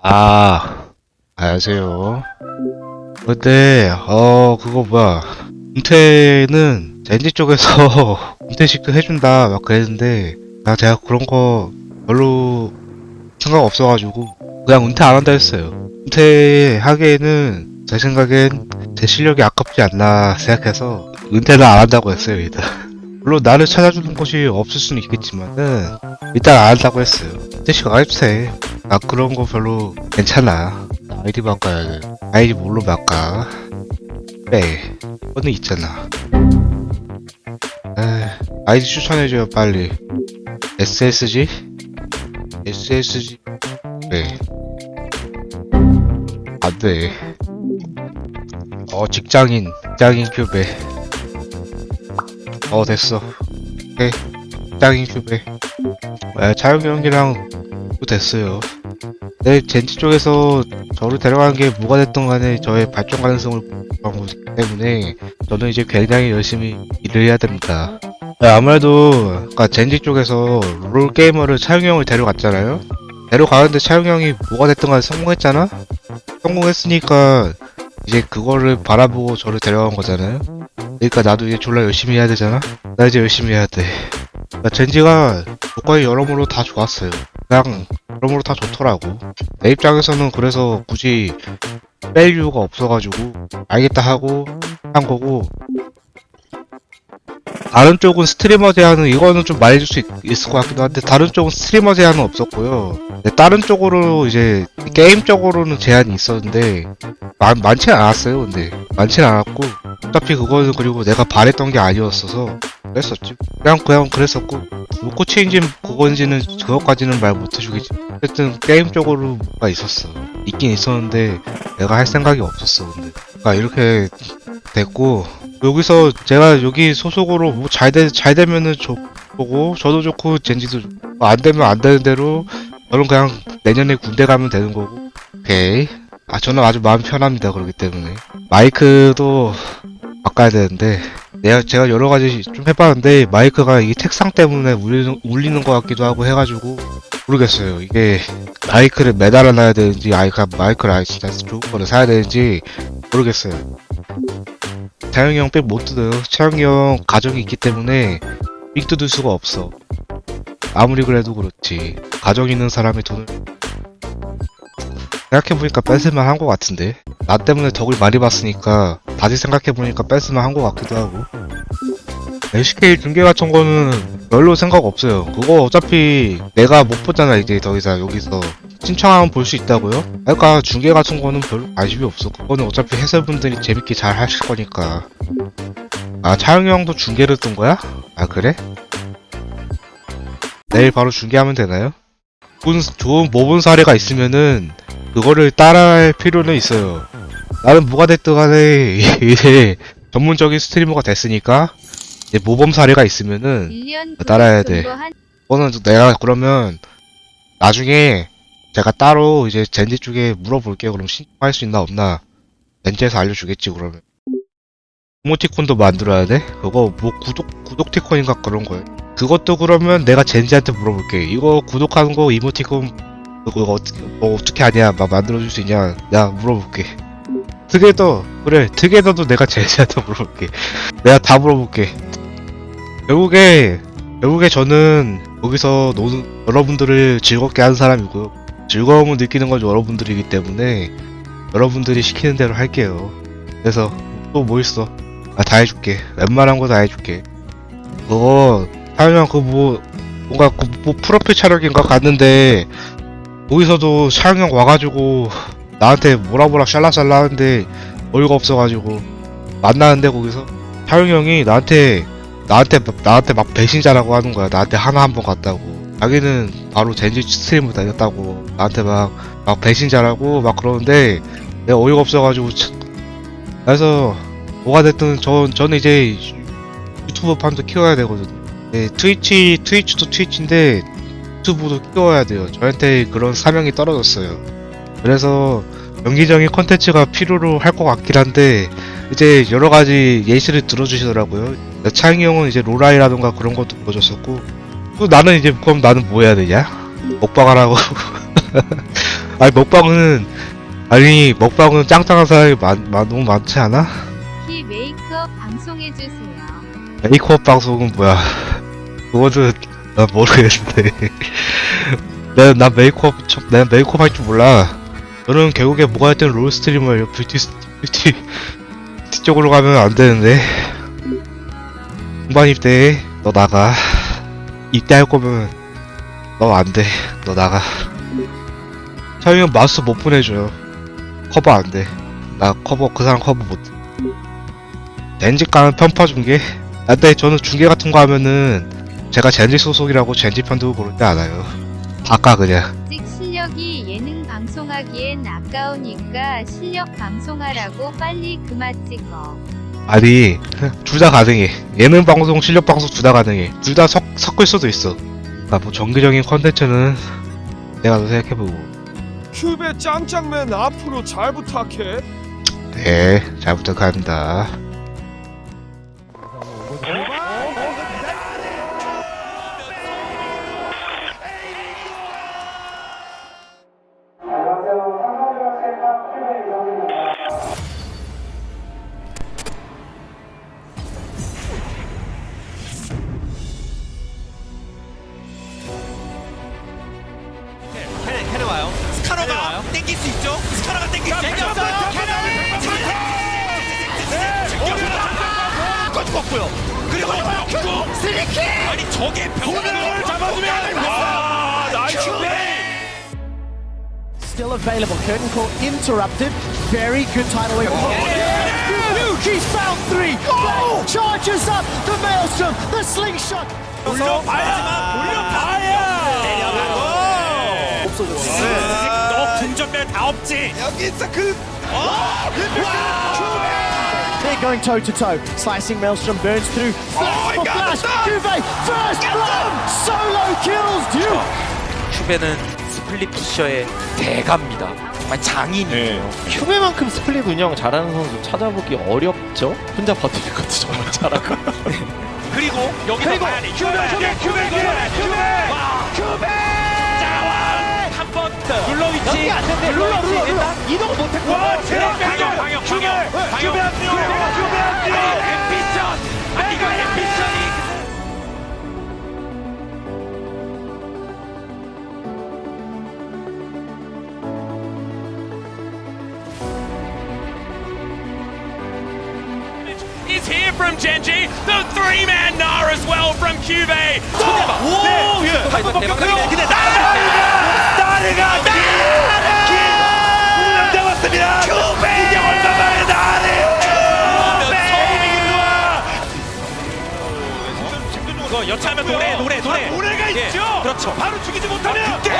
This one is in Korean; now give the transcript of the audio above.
아, 안녕하세요. 근데, 어, 그거 뭐야. 은퇴는 젠지 쪽에서 은퇴식 해준다, 막 그랬는데, 아, 제가 그런 거 별로 생각 없어가지고, 그냥 은퇴 안 한다 했어요. 은퇴하기에는 제 생각엔 제 실력이 아깝지 않나 생각해서, 은퇴는 안 한다고 했어요, 일단. 물론 나를 찾아주는 곳이 없을 수는 있겠지만은, 일단 안 한다고 했어요. 은퇴식 돼. 나 그런 거 별로 괜찮아. 나 아이디 바꿔야 돼. 아이디 뭘로 바꿔? 네. 오늘 있잖아. 에 아이디 추천해줘요, 빨리. SSG? SSG? 네. 안 돼. 어, 직장인. 직장인 큐베. 어, 됐어. 오케이. 직장인 큐베. 에, 자영 경기랑 또 됐어요. 내 젠지 쪽에서 저를 데려가는 게 뭐가 됐던 간에 저의 발전 가능성을 보기 때문에 저는 이제 굉장히 열심히 일을 해야 됩니다. 네, 아무래도 그러니까 젠지 쪽에서 롤 게이머를 차용이 형을 데려갔잖아요. 데려가는데 차용이 형이 뭐가 됐든 간에 성공했잖아. 성공했으니까 이제 그거를 바라보고 저를 데려간 거잖아요. 그러니까 나도 이제 졸라 열심히 해야 되잖아. 나 이제 열심히 해야 돼. 그러니까 젠지가 조건이 여러모로 다 좋았어요. 그냥 여러모로 다 좋더라고. 내 입장에서는 그래서 굳이 뺄 이유가 없어가지고 알겠다 하고 한 거고 다른 쪽은 스트리머 제한은 이거는 좀 말해줄 수 있, 을것 같기도 한데 다른 쪽은 스트리머 제한은 없었고요. 다른 쪽으로 이제 게임 쪽으로는 제한이 있었는데 많, 많지는 않았어요. 근데 많지는 않았고 어차피 그거는 그리고 내가 바랬던 게 아니었어서 그랬었지. 그냥 그냥 그랬었고 로코 체인지 그건지는 그것까지는 말 못해주겠지. 어쨌든 게임 쪽으로 뭐가 있었어. 있긴 있었는데 내가 할 생각이 없었어. 근데 그러니까 이렇게 됐고 여기서 제가 여기 소속으로 뭐잘 되, 잘 되면은 좋고 저도 좋고 젠지도 좋고 뭐안 되면 안 되는 대로 저는 그냥 내년에 군대 가면 되는 거고 오케이 아 저는 아주 마음 편합니다 그렇기 때문에 마이크도 바꿔야 되는데 내가 제가 여러 가지 좀 해봤는데 마이크가 이 책상 때문에 울리는 울리는 것 같기도 하고 해가지고 모르겠어요 이게 마이크를 매달아 놔야 되는지 아이가 마이크를 아예 진짜 좋은 거를 사야 되는지 모르겠어요 차영이 형 백못 뜯어요. 차영이 형 가족이 있기 때문에 빅 뜯을 수가 없어. 아무리 그래도 그렇지. 가족 있는 사람이 돈을 생각해보니까 뺏을만 한 것 같은데. 나 때문에 덕을 많이 봤으니까 다시 생각해보니까 뺏을만 한것 같기도 하고. LCK 중계 같은 거는 별로 생각 없어요. 그거 어차피 내가 못 보잖아 이제 더 이상 여기서 신청하면 볼 수 있다고요? 그러니까 중계 같은 거는 별로 관심이 없어. 그거는 어차피 해설분들이 재밌게 잘 하실 거니까. 아 차영이 형도 중계를 뜬 거야? 아 그래? 내일 바로 중계하면 되나요? 좋은, 좋은 모범 사례가 있으면은 그거를 따라할 필요는 있어요. 나는 뭐가 됐든 간에 이제 전문적인 스트리머가 됐으니까 이제 모범 사례가 있으면은 1년 따라야 돼. 그거는 내가 그러면 나중에 제가 따로 이제 젠지 쪽에 물어볼게요. 그럼 신청할 수 있나 없나 젠지에서 알려주겠지 그러면. 이모티콘도 만들어야 돼? 그거 뭐 구독 구독 티콘인가 그런 거예요. 그것도 그러면 내가 젠지한테 물어볼게. 이거 구독하는 거 이모티콘 그거 어떻게 뭐 어떻게 하냐? 막 만들어줄 수 있냐? 내가 물어볼게. 트게더 그래 트게더도 내가 젠지한테 물어볼게. 내가 다 물어볼게. 결국에 결국에 저는 거기서 노는 여러분들을 즐겁게 하는 사람이고요. 즐거움을 느끼는 건 여러분들이기 때문에 여러분들이 시키는 대로 할게요. 그래서 또 뭐 있어? 아 다 해줄게. 웬만한 거 다 해줄게. 그거 하면 그뭐 뭔가 그 뭐 프로필 촬영인가 갔는데 거기서도 촬영 와가지고 나한테 뭐라 뭐라 샬라샬라 하는데 어이가 없어가지고 만나는데 거기서 촬영 형이 나한테 나한테 막- 나한테 막 배신자라고 하는 거야. 나한테 하나 한 번 갔다고. 자기는 바로 젠지 스트리머 다녔다고. 나한테 막, 막 배신자라고 막 그러는데 내가 어이가 없어가지고 참- 그래서 뭐가 됐든 저 저는 이제 유튜브 판도 키워야 되거든요. 네, 트위치 트위치도 트위치인데 유튜브도 키워야 돼요. 저한테 그런 사명이 떨어졌어요. 그래서 연기적인 컨텐츠가 필요로 할 것 같긴 한데 이제 여러 가지 예시를 들어주시더라고요. 차영이 형은 이제 로라이라던가 그런 것도 보여줬었고 또 나는 이제 그럼 나는 뭐 해야 되냐? 먹방을 하고 아니 먹방은 아니 먹방은 짱짱한 사람이 많, 많, 너무 많지 않아? 키 메이크업 방송해주세요. 메이크업 방송은 뭐야? 그거는 나 모르겠는데. 내가 나 메이크업 좀- 내가 메이크업 할 줄 몰라. 너는 결국에 뭐가 됐든 롤 스트리머 뷰티 스- 뷰티 뷰티 쪽으로 가면 안 되는데. 공반 입대 너 나가. 입대할 거면 너 안 돼. 너 나가. 차이형 마스터 못 보내줘요. 커버 안 돼. 나 커버 그 사람 커버 못. 해. 렌즈 까는 편파 중계. 아, 근데 저는 중계 같은 거 하면은 제가 젠지 소속이라고 젠지 편도 때 알아요. 바까 그냥. 아직 실력이 예능 방송하기엔 아까우니까 실력 방송하라고 빨리 그만 찍어. 아니 둘 다 가능해. 예능 방송, 실력 방송 둘 다 가능해. 둘 다 섞을 수도 있어. 아뭐 정기적인 컨텐츠는 내가 더 생각해보고. 큐베 짱짱맨 앞으로 잘 부탁해. 네, 잘 부탁합니다. 스카노가 땡길 수 있죠? 스카노가 땡길 수 있죠? 거 죽었고요. 그리고 결국 스리키! 아니 저게 병을 잡아주면 와 나이스 Still available. Curtain call interrupted. Very good tidal wave. She's found three. Charges up the maelstrom. The slingshot. 올려봐야지만 올려봐야 내려가고 없어졌어. 너 궁전멸 다 없지. 여기 있어 그. They're going toe to toe. Slicing maelstrom burns through. Flash for flash. Juve first blood. Solo kills Duke. 큐베는 스플릿 피셔의 대가입니다. 정말 장인이에요. 큐베만큼 스플릿 운영 잘하는 선수 찾아보기 어렵죠? 혼자 버티는 것도 정말 잘하고 그리고 여기서 봐야 돼. 큐베 큐베 큐베 큐베 큐베 한번 눌러 위치 눌러 눌러 눌러 이동 못했고. 와 방역 큐베 큐베 안 뛰어 큐베 안 뛰어 앰비션. 아니 이거 앰비션이. Is here from Genji. The three-man Nar as well from Cube. 오! 예. 한번 먹혔고요. 근데 나 그 여차하면 노래 노래 노래 노래가 있죠. 그렇죠. 바로 죽이지 못하면 그때